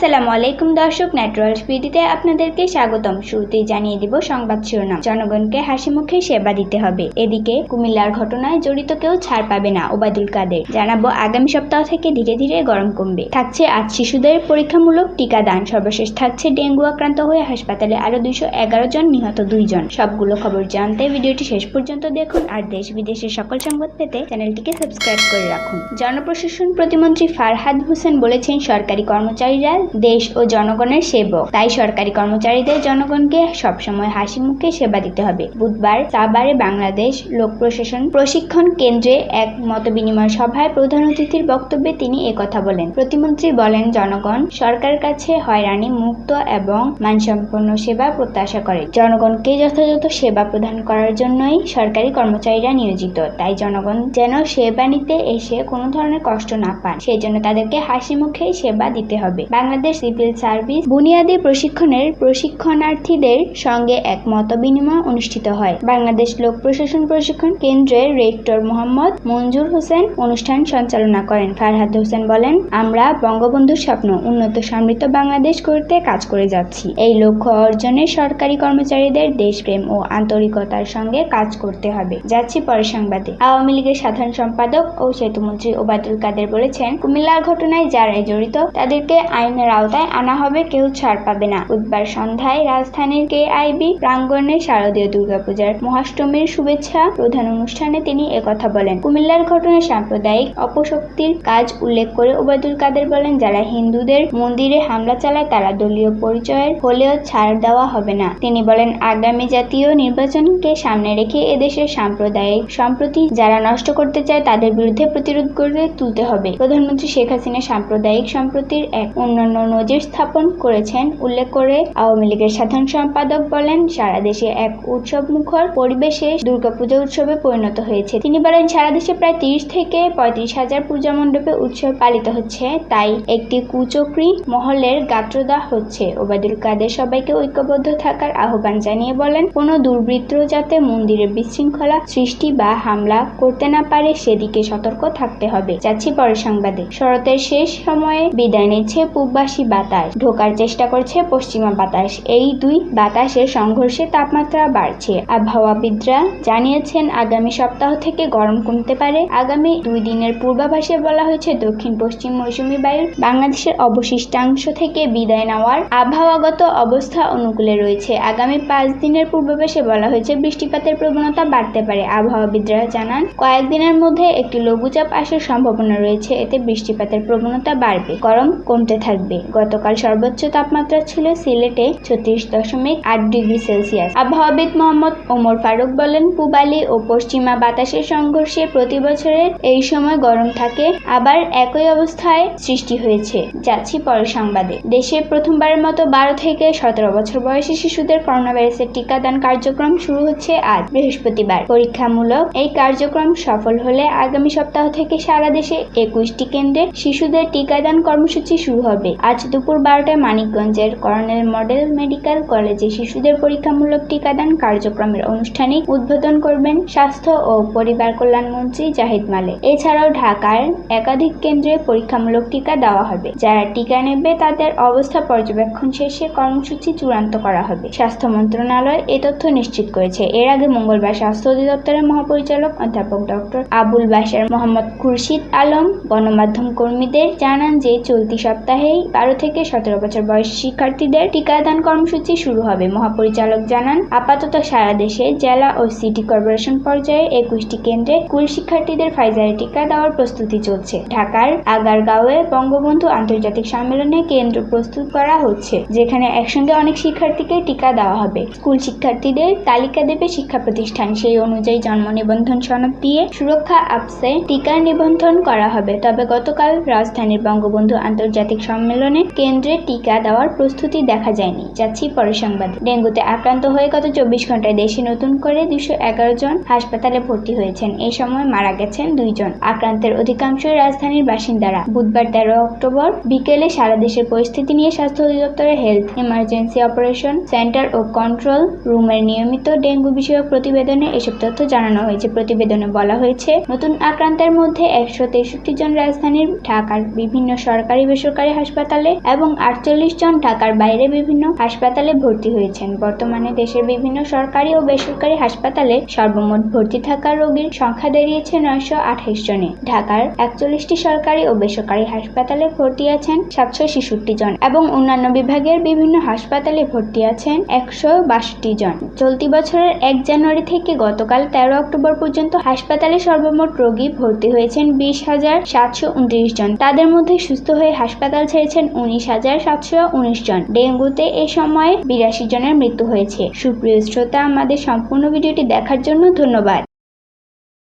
আসসালামু আলাইকুম দর্শক ন্যাটুরাল স্পিডিতে আপনাদেরকে স্বাগতম। শুরুতেই জানিয়ে দিব সংবাদ শিরোনাম। জনগণকে হাসি মুখে সেবা দিতে হবে। এদিকে কুমিল্লার ঘটনায় জড়িত কেউ ছাড় পাবে না ওবায়দুল কাদের। জানাব আগামী সপ্তাহ থেকে ধীরে ধীরে গরম কমবে। থাকছে আজ শিশুদের পরীক্ষামূলক টিকাদান। সর্বশেষ থাকছে ডেঙ্গু আক্রান্ত হয়ে হাসপাতালে আরও দুইশো এগারো জন নিহত দুইজন। সবগুলো খবর জানতে ভিডিওটি শেষ পর্যন্ত দেখুন আর দেশ বিদেশের সকল সংবাদ পেতে চ্যানেলটিকে সাবস্ক্রাইব করে রাখুন। জনপ্রশাসন প্রতিমন্ত্রী ফারহাদ হোসেন বলেছেন, সরকারি কর্মচারীরা দেশ ও জনগণের সেবক। তাই সরকারি কর্মচারীদের জনগণকে সবসময় হাসি মুখে সেবা দিতে হবে। বুধবার সাবারে বাংলাদেশ লোক প্রশাসন প্রশিক্ষণ কেন্দ্রে এক মত বিনিময় সভায় প্রধান অতিথির বক্তব্যে তিনি একথা বলেন। প্রতিমন্ত্রী বলেন, জনগণ সরকারের কাছে হয়রানি, মুক্ত এবং মানসম্পন্ন সেবা প্রত্যাশা করে। জনগণকে যথাযথ সেবা প্রদান করার জন্যই সরকারি কর্মচারীরা নিয়োজিত। তাই জনগণ যেন সেবা নিতে এসে কোনো ধরনের কষ্ট না পান সেই জন্য তাদেরকে হাসি মুখে সেবা দিতে হবে। বাংলাদেশ সিভিল সার্ভিস বুনিয়াদী প্রশিক্ষণের প্রশিক্ষণার্থীদের সঙ্গে এক মত বিনিময় অনুষ্ঠিত হয়। বাংলাদেশ লোক প্রশাসন প্রশিক্ষণ কেন্দ্রের রেক্টর মোহাম্মদ মঞ্জুর হোসেন অনুষ্ঠান সঞ্চালনা করেন। ফারহাদ হোসেন বলেন, আমরা বঙ্গবন্ধুর স্বপ্ন, উন্নত সমৃদ্ধ বাংলাদেশ করতে কাজ করে যাচ্ছি। এই লক্ষ্য অর্জনে সরকারি কর্মচারীদের দেশপ্রেম ও আন্তরিকতার সঙ্গে কাজ করতে হবে। যাচ্ছি পরে সংবাদে। আওয়ামী লীগের সাধারণ সম্পাদক ও সেতুমন্ত্রী ওবায়দুল কাদের বলেছেন, কুমিল্লার ঘটনায় যারাই জড়িত, তাদেরকে আইনের আওতায় আনা হবে, কেউ ছাড় পাবে না। বুধবার সন্ধ্যায় রাজধানীর কেআইবি প্রাঙ্গণে শারদীয় দুর্গাপূজার মহাষ্টমীর শুভেচ্ছা প্রধান অনুষ্ঠানে তিনি একথা বলেন। কুমিল্লার ঘটনায় সাম্প্রদায়িক অপশক্তির কাজ উল্লেখ করে ওবায়দুল কাদের বলেন, যারা হিন্দুদের মন্দিরে হামলা চালায়, তারা দলীয় পরিচয়ের হলেও ছাড় দেওয়া হবে না। তিনি বলেন, আগামী জাতীয় নির্বাচনকে সামনে রেখে এদেশের সাম্প্রদায়িক সম্প্রতি যারা নষ্ট করতে চায়, তাদের বিরুদ্ধে প্রতিরোধ গড়ে তুলতে হবে। প্রধানমন্ত্রী শেখ হাসিনা সাম্প্রদায়িক সম্প্রতির এক অন্যান্য নজির স্থাপন করেছেন, উল্লেখ করে আওয়ামী লীগের সাধারণ সম্পাদক বলেন, সারা দেশে এক উৎসব মুখর পরিবেশে দুর্গাপূজা উৎসবে পরিণত হয়েছে। তিনি বলেন, সারা দেশে প্রায় তিরিশ থেকে পঁয়ত্রিশ হাজার পূজা মণ্ডপে উৎসব পালিত হচ্ছে। তাই একটি কুচক্রি মহলের গাত্রদাহ হচ্ছে। ওবায়দুল কাদের সবাইকে ঐক্যবদ্ধ থাকার আহ্বান জানিয়ে বলেন, কোনো দুর্বৃত্ত যাতে মন্দিরে বিশৃঙ্খলা সৃষ্টি বা হামলা করতে না পারে, সেদিকে সতর্ক থাকতে হবে। যাচ্ছি পরের সংবাদে। শরতের শেষ সময়ে বিদায় নিচ্ছে পূববাসী বাতাস। ঢোকার চেষ্টা করছে পশ্চিমা বাতাস। এই দুই বাতাসের সংঘর্ষে তাপমাত্রা বাড়ছে। আবহাওয়াবিদরা জানিয়েছেন, আগামী সপ্তাহ থেকে গরম কমতে পারে। আগামী দুই দিনের পূর্বাভাসে বলা হয়েছে দক্ষিণ পশ্চিম মৌসুমী বায়ুর বাংলাদেশের অবশিষ্টাংশ থেকে বিদায় নেওয়ার আবহাওয়াগত অবস্থা অনুকূলে রয়েছে। আগামী পাঁচ দিনের পূর্বাভাসে বলা হয়েছে, বৃষ্টিপাতের প্রবণতা বাড়তে পারে। আবহাওয়াবিদরা জানান, কয়েকদিনের মধ্যে একটি লঘুচাপ আসার সম্ভাবনা রয়েছে। এতে বৃষ্টিপাতের প্রবণতা বাড়বে। গরম কমতে থাকবে। গতকাল সর্বোচ্চ তাপমাত্রা ছিল সিলেটে ছত্রিশ দশমিক আট ডিগ্রি সেলসিয়াস। আবহাওয়াবিদ মোহাম্মদ ওমর ফারুক বলেন, পূবালি ও পশ্চিমা বাতাসের সংঘর্ষে প্রতি বছরের এই সময় গরম থাকে, আবার একই অবস্থায় সৃষ্টি হয়েছে। যাচ্ছি পরের সংবাদে। দেশে প্রথমবারের মতো বারো থেকে সতেরো বছর বয়সী শিশুদের করোনা ভাইরাসের টিকাদান কার্যক্রম শুরু হচ্ছে আজ, বৃহস্পতিবার। পরীক্ষামূলক এই কার্যক্রম সফল হলে আগামী সপ্তাহ থেকে সারা দেশে একুশটি কেন্দ্রে শিশুদের টিকাদান কর্মসূচি শুরু হবে। আজ দুপুর বারোটায় মানিকগঞ্জের কর্নেল মডেল মেডিকেল কলেজে শিশুদের পরীক্ষামূলক টিকাদান কার্যক্রমের আনুষ্ঠানিক উদ্বোধন করবেন স্বাস্থ্য ও পরিবার কল্যাণ মন্ত্রী জাহিদ মালে এছাড়াও ঢাকার একাধিক কেন্দ্রে পরীক্ষামূলক টিকা দেওয়া হবে। যারা টিকা নেবে তাদের অবস্থা পর্যবেক্ষণ শেষে কর্মসূচি চূড়ান্ত করা হবে। স্বাস্থ্য মন্ত্রণালয় এ তথ্য নিশ্চিত করেছে। এর আগে মঙ্গলবার স্বাস্থ্য অধিদপ্তরের মহাপরিচালক অধ্যাপক ডক্টর আবুল বাশার মোহাম্মদ খুরশিদ আলম, গণমাধ্যম কর্মীদের জানান যে চলতি সপ্তাহেই বারো থেকে সতেরো বছর বয়সী শিক্ষার্থীদের টিকাদান কর্মসূচি শুরু হবে। মহাপরিচালক জানান, আপাতত সারা দেশে জেলা ও সিটি কর্পোরেশন পর্যায়ে একুশটি কেন্দ্রে স্কুল শিক্ষার্থীদের ফাইজারের টিকা দেওয়ার প্রস্তুতি চলছে। ঢাকার আগারগাঁওয়ে বঙ্গবন্ধু আন্তর্জাতিক সম্মেলনে কেন্দ্র প্রস্তুত করা হচ্ছে, যেখানে একসঙ্গে অনেক শিক্ষার্থীকে টিকা দেওয়া হবে। স্কুল শিক্ষার্থীদের তালিকা দেবে শিক্ষা প্রতিষ্ঠান, সেই অনুযায়ী জন্ম নিবন্ধন সনদ দিয়ে সুরক্ষা আপসে টিকা নিবন্ধন করা হবে। তবে গতকাল রাজধানীর বঙ্গবন্ধু আন্তর্জাতিক সম্মেলনে কেন্দ্রে টিকা দেওয়ার প্রস্তুতি দেখা যায়নি। যাচ্ছি পরের সংবাদ। ডেঙ্গুতে আক্রান্ত হয়ে গত চব্বিশ ঘন্টায় দেশে নতুন করে দুশো এগারো জন হাসপাতালে ভর্তি হয়েছেন। এই সময় মারা গেছেন দুইজন আক্রান্তের অধিকাংশই রাজধানীর বাসিন্দারা। বুধবার তেরো অক্টোবর বিকেলে সারা দেশের পরিস্থিতি নিয়ে স্বাস্থ্য অধিদপ্তরের হেলথ ইমার্জেন্সি অপারেশন সেন্টার ও কন্ট্রোল রুমের নিয়মিত ডেঙ্গু বিষয়ক প্রতিবেদনে এসব তথ্য জানানো হয়েছে। প্রতিবেদনে বলা হয়েছে, নতুন আক্রান্তের মধ্যে একশো তেষট্টি জন রাজধানীর, ঢাকার বিভিন্ন সরকারি বেসরকারি হাসপাতাল হাসপাতালে এবং আটচল্লিশ জন ঢাকার বাইরে বিভিন্ন হাসপাতালে ভর্তি হয়েছেন। বর্তমানে দেশের বিভিন্ন সরকারি ও বেসরকারি হাসপাতালে সর্বমোট ভর্তি থাকা রোগীর সংখ্যা দাঁড়িয়েছে নয়শো আঠাশ জনে। ঢাকার একচল্লিশটি সরকারি ও বেসরকারি হাসপাতালে ভর্তি আছেন সাতশো ছেষট্টি জন এবং অন্যান্য বিভাগের বিভিন্ন হাসপাতালে ভর্তি আছেন একশো বাষট্টি জন। চলতি বছরের এক জানুয়ারি থেকে গতকাল তেরো অক্টোবর পর্যন্ত হাসপাতালে সর্বমোট রোগী ভর্তি হয়েছেন বিশ হাজার সাতশো উনত্রিশ জন। তাদের মধ্যে সুস্থ হয়ে হাসপাতাল ছেড়েছেন উনিশ হাজার সাতশো উনিশ জন। ডেঙ্গুতে এ সময় বিরাশি জনের মৃত্যু হয়েছে। সুপ্রিয় শ্রোতা, আমাদের সম্পূর্ণ ভিডিওটি দেখার জন্য ধন্যবাদ।